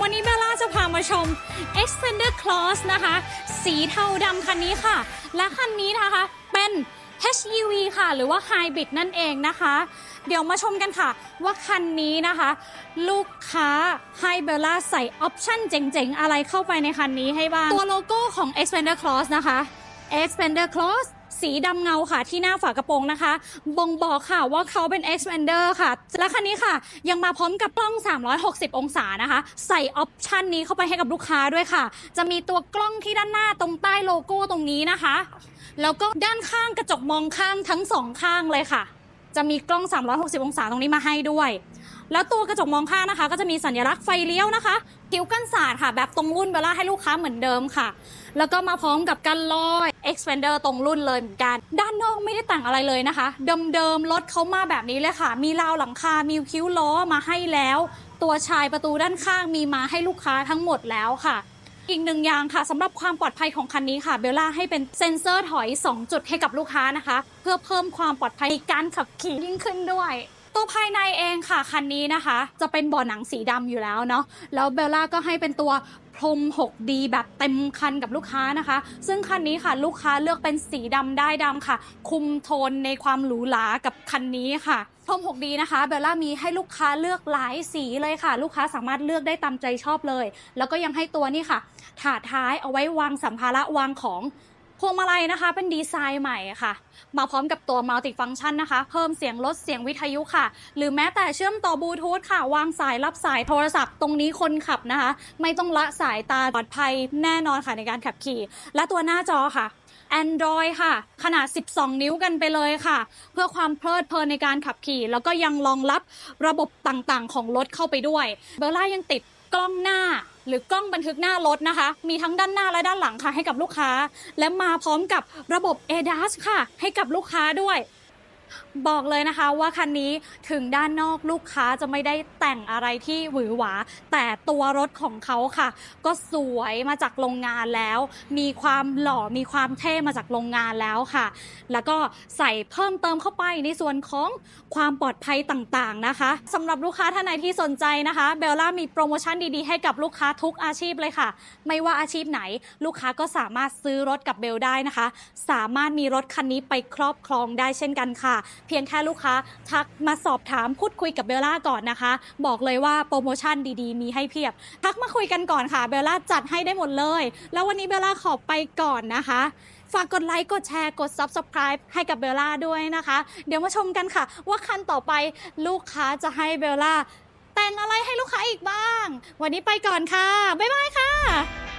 วันนี้เบลล่าจะพามาชม Expander Cross นะคะ สีเทาดำคันนี้ค่ะ และคันนี้นะคะ เป็น HEV ค่ะ หรือว่า Hybrid นั่นเองนะคะ เดี๋ยวมาชมกันค่ะ ว่าคันนี้นะคะ ลูกค้าให้เบลล่าใส่ออปชั่นเจ๋งๆ อะไรเข้าไปในคันนี้ให้บ้าง ตัวโลโก้ของ Expander Cross นะคะ Expander Cross สีดำเงาค่ะที่หน้าฝากระโปรงนะคะ บ่งบอกค่ะว่าเขาเป็น Expander ค่ะ และคันนี้ค่ะ ยังมาพร้อมกับกล้อง 360 องศานะคะ ใส่ออปชันนี้เข้าไปให้กับลูกค้าด้วยค่ะ จะมีตัวกล้องที่ด้านหน้าตรงใต้โลโก้ตรงนี้นะคะ แล้วก็ด้านข้างกระจกมองข้างทั้งสองข้างเลยค่ะ จะมีกล้อง 360 องศาตรงนี้มาให้ด้วย แล้วตัวกระจกมองข้างนะคะ ก็จะมีสัญลักษณ์ไฟเลี้ยวนะคะคิ้วกันศาสตร์ค่ะ แบบตรงรุ่นเวลาให้ลูกค้าเหมือนเดิมค่ะ แล้วก็มาพร้อมกับกันลอย expander ตรงรุ่นเลยเหมือนกัน ด้านนอกไม่ได้แต่งอะไรเลยนะคะ เดิมๆรถเขามาแบบนี้เลยค่ะ มีราวหลังคา มีคิ้วล้อมาให้แล้ว ตัวชายประตูด้านข้างมีมาให้ลูกค้าทั้งหมดแล้วค่ะอีกหนึ่งอย่างค่ะสำหรับความปลอดภัยของคันนี้ค่ะเบลล่าให้เป็นเซ็นเซอร์ถอย 2 จุดให้กับลูกค้านะคะ เพื่อเพิ่มความปลอดภัยในการขับขี่ยิ่งขึ้นด้วย ตัวภายในเองค่ะคันนี้นะคะ จะเป็นเบ่อหนังสีดำอยู่แล้วเนาะแล้วเบลล่าก็ให้เป็นตัวพรม 6D แบบเต็มคันกับลูกค้านะคะ ซึ่งคันนี้ค่ะลูกค้าเลือกเป็นสีดำได้ดำค่ะ คุมโทนในความหรูหรากับคันนี้ค่ะพรม 6D นะคะเบลล่ามีให้ลูกค้าเลือกหลายสีเลยค่ะ ลูกค้าสามารถเลือกได้ตามใจชอบเลย แล้วก็ยังให้ตัวนี่ค่ะ ถาดท้ายเอาไว้วางสัมภาระวางของ พวงมาลัยนะคะเป็นดีไซน์ใหม่ค่ะ มาพร้อมกับตัวมัลติฟัง c t ชันนะคะ เพิ่มเสียงลดเสียงวิทยุค่ะ หรือแม้แต่เชื่อมต่อบลูทูธค่ะ วางสายรับสายโทรศัพท์ ตรงนี้คนขับนะคะ ไม่ต้องละสายตาปลอดภัยแน่นอนค่ะในการขับขี่ และตัวหน้าจอค่ะ Android ค่ะ ขนาด 12 นิ้วกันไปเลยค่ะ เพื่อความเพลิดเพลินในการขับขี่ แล้วก็ยังรองรับระบบต่างๆ ของรถเข้าไปด้วย เบลล่ายังติด กล้องหน้า หรือกล้องบันทึกหน้ารถนะคะ มีทั้งด้านหน้าและด้านหลังค่ะให้กับลูกค้า และมาพร้อมกับระบบ ADAS ค่ะ ให้กับลูกค้าด้วย บอกเลยนะคะว่าคันนี้ถึงด้านนอกลูกค้าจะไม่ได้แต่งอะไรที่หวือหวา แต่ตัวรถของเขาค่ะ ก็สวยมาจากโรงงานแล้ว มีความหล่อมีความเท่มาจากโรงงานแล้วค่ะ แล้วก็ใส่เพิ่มเติมเข้าไปในส่วนของความปลอดภัยต่างๆนะคะสำหรับลูกค้าท่านไหนที่สนใจนะคะเบลล่ามีโปรโมชั่นดีๆ ให้กับลูกค้าทุกอาชีพเลยค่ะ ไม่ว่าอาชีพไหน ลูกค้าก็สามารถซื้อรถกับเบลได้นะคะ สามารถมีรถคันนี้ไปครอบครองได้เช่นกันค่ะเพียงแค่ลูกค้าทักมาสอบถามพูดคุยกับเบลล่าก่อนนะคะ บอกเลยว่าโปรโมชั่นดีๆ มีให้เพียบ ทักมาคุยกันก่อนค่ะเบลล่าจัดให้ได้หมดเลย แล้ววันนี้เบลล่าขอไปก่อนนะคะ ฝากกดไลค์กดแชร์กด Subscribe ให้กับเบลล่าด้วยนะคะ เดี๋ยวมาชมกันค่ะ ว่าคันต่อไปลูกค้าจะให้เบลล่าแต่งอะไรให้ลูกค้าอีกบ้าง วันนี้ไปก่อนค่ะ บ๊ายบายค่ะ